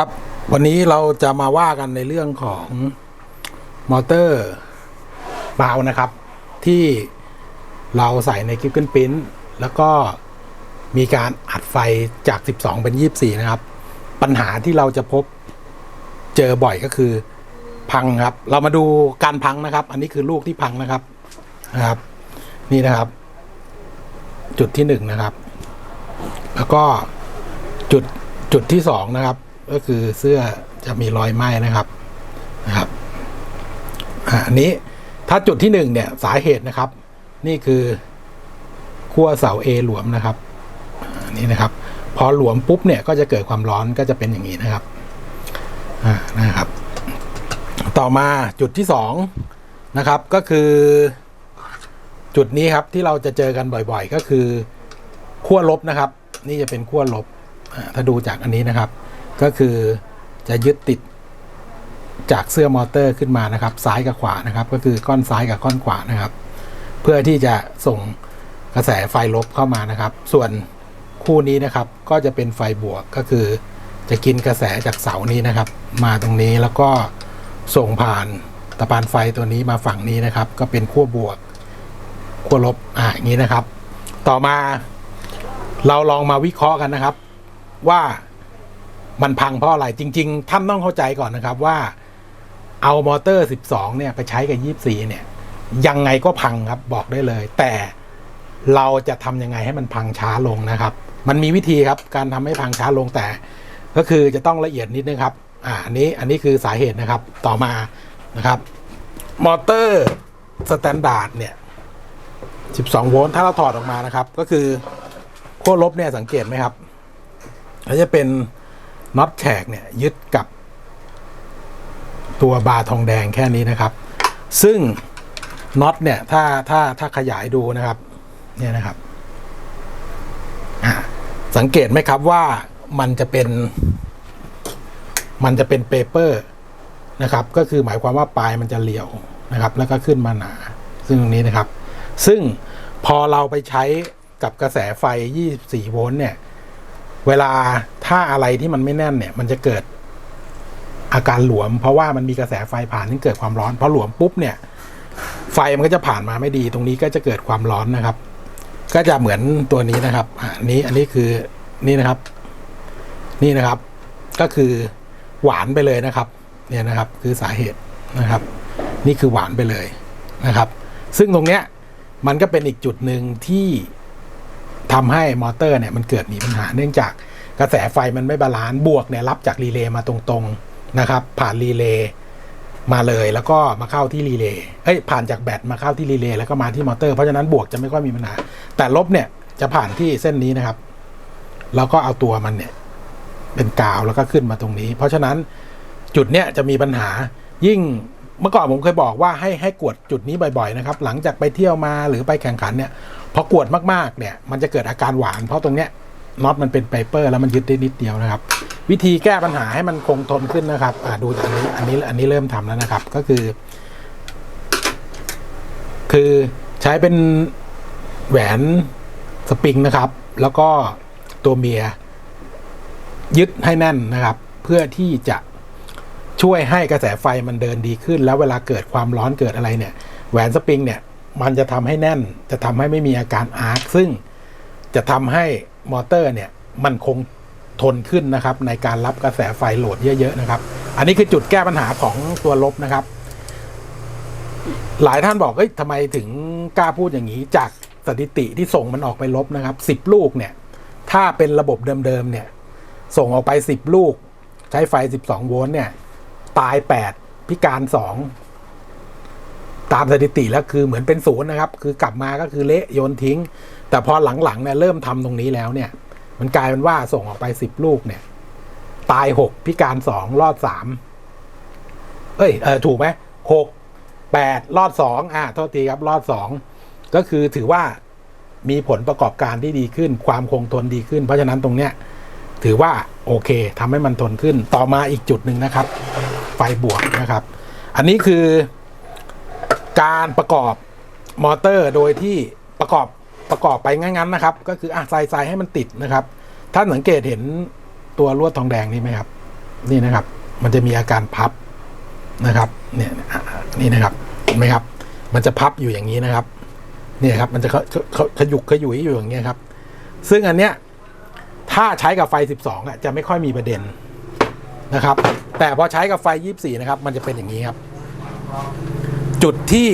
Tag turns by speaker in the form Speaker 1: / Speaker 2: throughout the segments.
Speaker 1: ครับ วันนี้เราจะมาว่ากันในเรื่องของมอเตอร์บาวนะครับ ที่เราใส่ในกิฟเกิลปิ้นแล้วก็มีการอัดไฟจาก 12 เป็น 24 นะครับ ปัญหาที่เราจะพบเจอบ่อยก็คือพังครับ เรามาดูการพังนะครับ อันนี้คือลูกที่พังนะครับนะครับ นี่นะครับ จุดที่หนึ่งนะครับ แล้วก็จุดจุดที่สองนะครับ ก็คือเสื้อจะมีรอยไหม้นะครับนะครับอันนี้ถ้าจุดที่หนึ่งเนี่ยสาเหตุนะครับ นี่คือขั้วเสา A หลวมนะครับอันนี้นะครับ พอหลวมปุ๊บเนี่ยก็จะเกิดความร้อนก็จะเป็นอย่างนี้นะครับอ่านะครับ ต่อมาจุดที่สองนะครับก็คือจุดนี้ครับที่เราจะเจอกันบ่อยๆ ก็คือขั้วลบนะครับ นี่จะเป็นขั้วลบถ้าดูจากอันนี้นะครับ ก็คือจะยึดติดจากเสื้อมอเตอร์ขึ้นมานะครับ ซ้ายกับขวานะครับ ก็คือก้อนซ้ายกับก้อนขวานะครับ เพื่อที่จะส่งกระแสไฟลบเข้ามานะครับ ส่วนคู่นี้นะครับก็จะเป็นไฟบวกก็คือ จะกินกระแสจากเสานี้นะครับ มาตรงนี้แล้วก็ส่งผ่านตะปานไฟตัวนี้มาฝั่งนี้นะครับ ก็เป็นขั้วบวกขั้วลบอ่าอย่างนี้นะครับ ต่อมาเราลองมาวิเคราะห์กันนะครับ ว่า มันพังเพราะอะไรจริง ๆท่านต้องเข้าใจก่อนนะครับว่าเอามอเตอร์ 12 เนี่ย ไปใช้กับ 24 เนี่ย ยังไงก็พังครับบอกได้เลย แต่เราจะทำยังไงให้มันพังช้าลงนะครับ มันมีวิธีครับการทำให้พังช้าลงแต่ ก็คือจะต้องละเอียดนิดนึงครับ อ่าอันนี้อันนี้คือสาเหตุนะครับต่อมานะครับ มอเตอร์สแตนดาร์ดเนี่ย 12 โวลต์ถ้าเราถอดออกมานะครับ ก็คือขั้วลบเนี่ยสังเกตไหมครับก็จะเป็น น็อตแฉกเนี่ยยึดกับตัวบาร์ทองแดงแค่นี้นะครับ ซึ่งน็อตเนี่ยถ้าถ้าถ้าขยายดูนะครับ เนี่ยนะครับ สังเกตไหมครับว่ามันจะเป็น มันจะเป็นเปเปอร์นะครับ ก็คือหมายความว่าปลายมันจะเหลี่ยวนะครับ แล้วก็ขึ้นมาหนา ซึ่งตรงนี้นะครับ ซึ่งพอเราไปใช้กับกระแสไฟ 24 โวลต์เนี่ย เวลาถ้าอะไรที่มันไม่แน่นเนี่ย มันจะเกิดอาการหลวม เพราะว่ามันมีกระแสไฟผ่านที่เกิดความร้อนพอหลวมปุ๊บเนี่ย ไฟมันก็จะผ่านมาไม่ดี ตรงนี้ก็จะเกิดความร้อนนะครับ ก็จะเหมือนตัวนี้นะครับอะอันนี้อันนี้คือนี่นะครับ นี่นะครับ ก็คือหวานไปเลยนะครับ เนี่ยนะครับ คือสาเหตุนะครับ นี่คือหวานไปเลยนะครับ ซึ่งตรงเนี้ยมันก็เป็นอีกจุดหนึ่งที่ ทำให้มอเตอร์เนี่ยมันเกิดมีปัญหาเนื่องจากกระแสไฟมันไม่บาลานซ์บวกเนี่ยรับจากรีเลย์มาตรงๆนะครับผ่านรีเลย์มาเลยแล้วก็มาเข้าที่รีเลย์เอ้ยผ่านจากแบตมาเข้าที่รีเลย์แล้วก็มาที่มอเตอร์เพราะฉะนั้นบวกจะไม่ค่อยมีปัญหา แต่ลบเนี่ยจะผ่านที่เส้นนี้นะครับ แล้วก็เอาตัวมันเนี่ยเป็นกาวแล้วก็ขึ้นมาตรงนี้ เพราะฉะนั้นจุดเนี้ยจะมีปัญหายิ่ง เมื่อก่อนผมเคยบอกว่าให้ให้กวดจุดนี้บ่อยๆนะครับ หลังจากไปเที่ยวมาหรือไปแข่งขันเนี่ยพอกวดมากๆเนี่ยมันจะเกิดอาการหวานเพราะตรงเนี้ยน็อตมันเป็นไฟเปอร์แล้วมันยึดได้นิดเดียวนะครับ วิธีแก้ปัญหาให้มันคงทนขึ้นนะครับอ่าดูจากอันนี้อันนี้อันนี้เริ่มทำแล้วนะครับก็คือ คือใช้เป็นแหวนสปริงนะครับ แล้วก็ตัวเมีย ยึดให้แน่นนะครับ เพื่อที่จะ ช่วยให้กระแสไฟมันเดินดีขึ้น แล้วเวลาเกิดความร้อนเกิดอะไรเนี่ย แหวนสปริงเนี่ยมันจะทำให้แน่น จะทำให้ไม่มีอาการอาร์คซึ่งจะทำให้มอเตอร์เนี่ยมันคงทนขึ้นนะครับ ในการรับกระแสไฟโหลดเยอะๆนะครับ อันนี้คือจุดแก้ปัญหาของตัวลบนะครับ หลายท่านบอกเฮ้ยทำไมถึงกล้าพูดอย่างนี้ จากสถิติที่ส่งมันออกไปลบนะครับสิบลูกเนี่ย ถ้าเป็นระบบเดิมๆเนี่ย ส่งออกไปสิบลูก ใช้ไฟสิบสองโวลต์เนี่ย ตายแปดพิการสองตามสถิติแล้วคือเหมือนเป็นศูนย์นะครับ คือกลับมาก็คือเละโยนทิ้ง แต่พอหลังๆเนี่ยเริ่มทำตรงนี้แล้วเนี่ย มันกลายเป็นว่าส่งออกไปสิบลูกเนี่ย ตายหกพิการสองรอดสามเอ้ยเออถูกไหมหกแปดรอดสองอ่าโทษทีครับรอดสองก็คือถือว่ามีผลประกอบการที่ดีขึ้น ความคงทนดีขึ้น เพราะฉะนั้นตรงเนี้ยถือว่าโอเคทำให้มันทนขึ้นต่อมาอีกจุดหนึ่งนะครับ ไฟบวกนะครับ อันนี้คือการประกอบมอเตอร์โดยที่ประกอบประกอบไปงั้นๆนะครับ ก็คืออะใส่ใส่ให้มันติดนะครับท่านสังเกตเห็นตัวลวดทองแดงนี่ไหมครับ นี่นะครับ มันจะมีอาการพับนะครับ เนี่ยนี่นะครับเห็นไหมครับ มันจะพับอยู่อย่างนี้นะครับ เนี่ยครับ มันจะเขาเขาขยุกขยุยอยู่อย่างเงี้ยครับ ซึ่งอันเนี้ยถ้าใช้กับไฟ 12อะจะไม่ค่อยมีประเด็นนะครับ แต่พอใช้กับไฟ 24 นะครับ มันจะเป็นอย่างนี้ครับ จุดที่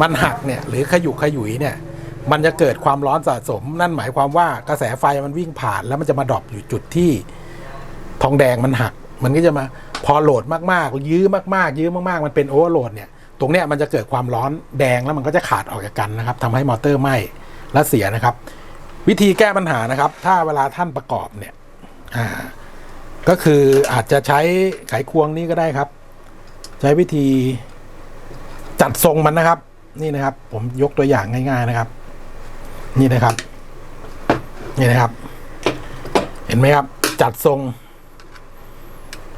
Speaker 1: มันหักเนี่ยหรือขยุกขยุยเนี่ยมันจะเกิดความร้อนสะสม นั่นหมายความว่ากระแสไฟมันวิ่งผ่าน แล้วมันจะมาดรอปอยู่จุดที่ทองแดงมันหัก มันก็จะมาพอโหลดมากๆ ยื้อมากๆ ยื้อมากๆ มันเป็นโอเวอร์โหลดเนี่ยตรงเนี้ยมันจะเกิดความร้อนแดงแล้วมันก็จะขาดออกจากกันนะครับทำให้มอเตอร์ไหม้และเสียนะครับ วิธีแก้ปัญหานะครับ ถ้าเวลาท่านประกอบเนี่ยอ่า ก็คืออาจจะใช้ไขควงนี้ก็ได้ครับ ใช้วิธีจัดทรงมันนะครับ นี่นะครับ ผมยกตัวอย่างง่าย ๆนะครับ นี่นะครับ นี่นะครับ เห็นไหมครับ จัดทรง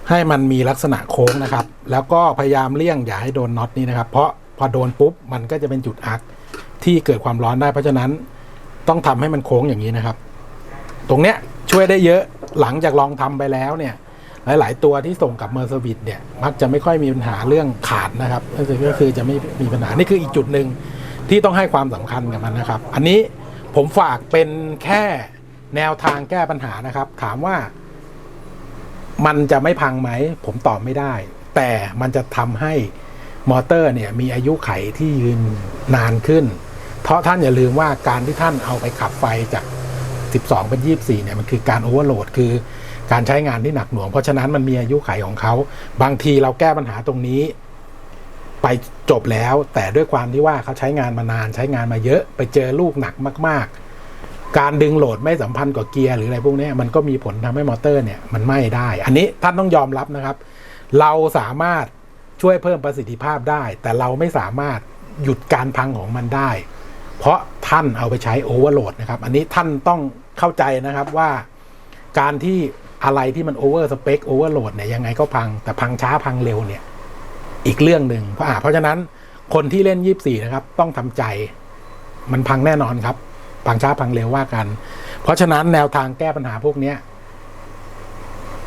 Speaker 1: ให้มันมีลักษณะโค้งนะครับ แล้วก็พยายามเลี่ยงอย่าให้โดนน็อตนี้นะครับ เพราะพอโดนปุ๊บมันก็จะเป็นจุดอักที่เกิดความร้อนได้เพราะฉะนั้นต้องทำให้มันโค้งอย่างนี้นะครับ ตรงเนี้ย ช่วยได้เยอะหลังจากลองทำไปแล้วเนี่ยหลาย ๆ ตัวที่ส่งกับเมอร์เซอร์วิสเนี่ยมักจะไม่ค่อยมีปัญหาเรื่องขาดนะครับก็คือจะไม่มีปัญหานี่คืออีกจุดหนึ่งที่ต้องให้ความสำคัญกับมันนะครับ อันนี้ผมฝากเป็นแค่แนวทางแก้ปัญหานะครับ ถามว่า มันจะไม่พังไหม ผมตอบไม่ได้ แต่มันจะทำให้มอเตอร์เนี่ยมีอายุไขที่ยืนนานขึ้น เพราะท่านอย่าลืมว่าการที่ท่านเอาไปขับไฟจาก 12 เป็น 24 เนี่ยมันคือการโอเวอร์โหลดคือการใช้งานที่หนักหน่วง เพราะฉะนั้นมันมีอายุไขของเขา บางทีเราแก้ปัญหาตรงนี้ ไปจบแล้ว แต่ด้วยความที่ว่าเขาใช้งานมานานใช้งานมาเยอะ ไปเจอลูกหนักมาก ๆ การดึงโหลดไม่สัมพันธ์กับเกียร์หรืออะไรพวกนี้มันก็มีผลทำให้มอเตอร์เนี่ยมันไหม้ได้ อันนี้ท่านต้องยอมรับนะครับ เราสามารถช่วยเพิ่มประสิทธิภาพได้ แต่เราไม่สามารถหยุดการพังของมันได้ เพราะ ท่านเอาไปใช้โอเวอร์โหลดนะครับ อันนี้ท่านต้องเข้าใจนะครับว่าการที่อะไรที่มันโอเวอร์สเปคโอเวอร์โหลดเนี่ยยังไงก็พังแต่พังช้าพังเร็วเนี่ย อีกเรื่องหนึ่งเพราะอ่าเพราะฉะนั้นคนที่เล่นยี่สี่นะครับ ต้องทำใจมันพังแน่นอนครับ พังช้าพังเร็วว่ากัน เพราะฉะนั้นแนวทางแก้ปัญหาพวกเนี้ย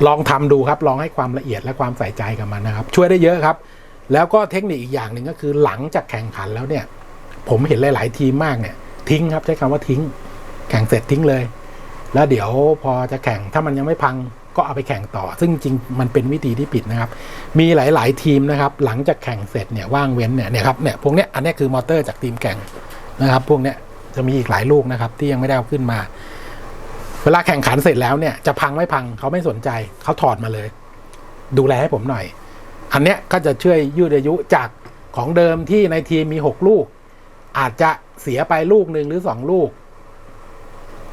Speaker 1: ลองทำดูครับลองให้ความละเอียดและความใส่ใจกับมันนะครับ ช่วยได้เยอะครับ แล้วก็เทคนิคอีกอย่างหนึ่งก็คือหลังจากแข่งขันแล้วเนี่ย ผมเห็นหลาย ๆ ทีมมากเนี่ย ทิ้งครับ ใช้คำว่าทิ้ง แข่งเสร็จทิ้งเลย แล้วเดี๋ยวพอจะแข่งถ้ามันยังไม่พังก็เอาไปแข่งต่อ ซึ่งจริงมันเป็นวิธีที่ผิดนะครับ มีหลาย ๆ ทีมนะครับ หลังจากแข่งเสร็จเนี่ยว่างเว้นเนี่ยเนี่ยครับเนี่ยพวกเนี้ยอันเนี้ยคือมอเตอร์จากทีมแข่งนะครับ พวกเนี้ยจะมีอีกหลายลูกนะครับ ที่ยังไม่ได้เอาขึ้นมา เวลาแข่งขันเสร็จแล้วเนี่ยจะพังไม่พังเขาไม่สนใจเขาถอดมาเลย ดูแลให้ผมหน่อย อันเนี้ยก็จะช่วยยืดอายุจากของเดิมที่ในทีมมีหกลูก อาจจะเสียไปลูกหนึ่งหรือสองลูก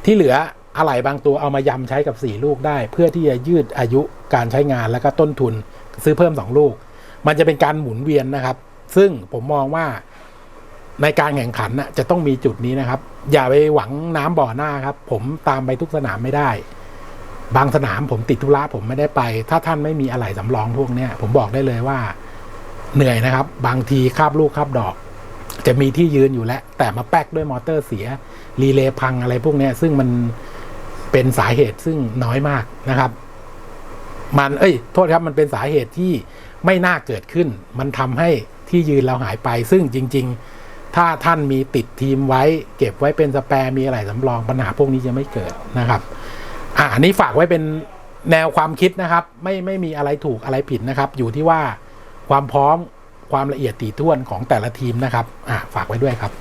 Speaker 1: ที่เหลืออะไหล่บางตัวเอามายำใช้กับสี่ลูกได้ เพื่อที่จะยืดอายุการใช้งานแล้วก็ต้นทุนซื้อเพิ่มสองลูก มันจะเป็นการหมุนเวียนนะครับ ซึ่งผมมองว่าในการแข่งขันนะจะต้องมีจุดนี้นะครับ อย่าไปหวังน้ำบ่อหน้าครับ ผมตามไปทุกสนามไม่ได้ บางสนามผมติดธุระผมไม่ได้ไป ถ้าท่านไม่มีอะไหล่สำรองพวกเนี้ยผมบอกได้เลยว่า เหนื่อยนะครับ บางทีคาบลูกคาบดอก จะมีที่ยืนอยู่แล้ว แต่มาแป๊กด้วยมอเตอร์เสีย รีเลย์พังอะไรพวกนี้ซึ่งมันเป็นสาเหตุซึ่งน้อยมากนะครับ มันเอ้ย โทษครับมันเป็นสาเหตุที่ไม่น่าเกิดขึ้น มันทำให้ที่ยืนเราหายไป ซึ่งจริง ๆ ถ้าท่านมีติดทีมไว้ เก็บไว้เป็นสแปร์มีอะไรสำรองปัญหาพวกนี้จะไม่เกิดนะครับ อ่าอันนี้ฝากไว้เป็นแนวความคิดนะครับ ไม่ไม่มีอะไรถูกอะไรผิดนะครับ อยู่ที่ว่าความพร้อม ความละเอียดตีท้วนของแต่ละทีมนะครับฝากไว้ด้วยครับ